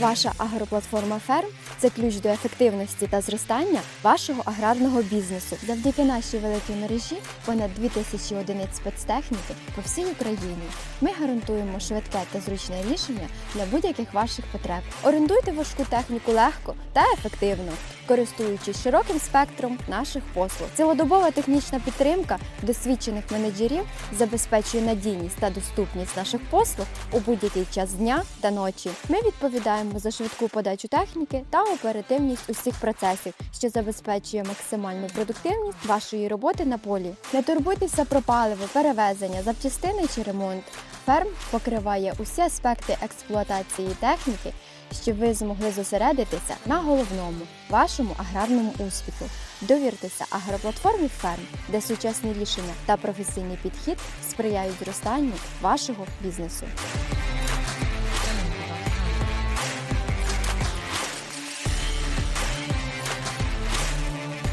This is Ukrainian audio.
Ваша агроплатформа ферм це ключ до ефективності та зростання вашого аграрного бізнесу. Завдяки нашій великій мережі понад 2000 одиниць спецтехніки по всій Україні. Ми гарантуємо швидке та зручне рішення для будь-яких ваших потреб. Орендуйте важку техніку легко та ефективно, користуючись широким спектром наших послуг. Цілодобова технічна підтримка досвідчених менеджерів забезпечує надійність та доступність наших послуг у будь-який час дня та ночі. Ми відповідаємо за швидку подачу техніки та оперативність усіх процесів, що забезпечує максимальну продуктивність вашої роботи на полі. Не турбуйтеся про паливо, перевезення, запчастини чи ремонт. Ферм покриває усі аспекти експлуатації техніки, щоб ви змогли зосередитися на головному вашому аграрному успіху. Довіртеся агроплатформі ферм, де сучасні рішення та професійний підхід сприяють зростанню вашого бізнесу.